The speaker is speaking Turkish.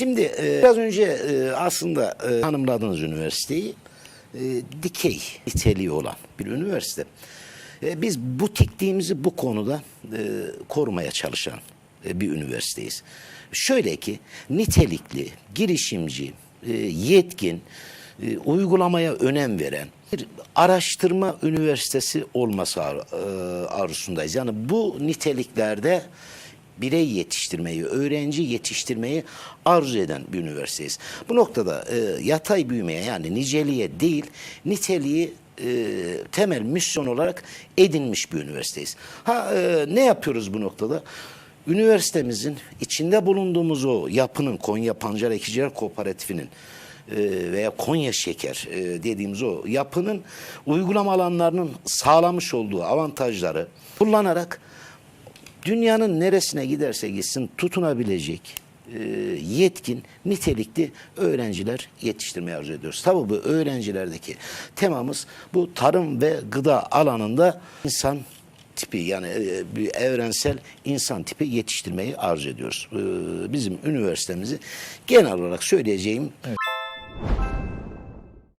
Şimdi e, biraz önce e, aslında e, tanımladığınız üniversiteyi e, dikey niteliği olan bir üniversite. E, biz butikliğimizi bu konuda e, korumaya çalışan e, bir üniversiteyiz. Şöyle ki nitelikli, girişimci, e, yetkin, e, uygulamaya önem veren bir araştırma üniversitesi olması ar- e, arzusundayız. Yani bu niteliklerde birey yetiştirmeyi, öğrenci yetiştirmeyi arzu eden bir üniversiteyiz. Bu noktada e, yatay büyümeye yani niceliğe değil, niteliği e, temel misyon olarak edinmiş bir üniversiteyiz. Ha e, ne yapıyoruz bu noktada? Üniversitemizin içinde bulunduğumuz o yapının Konya Pancar Ekiciler Kooperatifi'nin e, veya Konya Şeker e, dediğimiz o yapının uygulama alanlarının sağlamış olduğu avantajları kullanarak dünyanın neresine giderse gitsin tutunabilecek e, yetkin, nitelikli öğrenciler yetiştirmeyi arzu ediyoruz. Tabii bu öğrencilerdeki temamız bu tarım ve gıda alanında insan tipi yani e, bir evrensel insan tipi yetiştirmeyi arzu ediyoruz. E, Bizim üniversitemizi genel olarak söyleyeceğim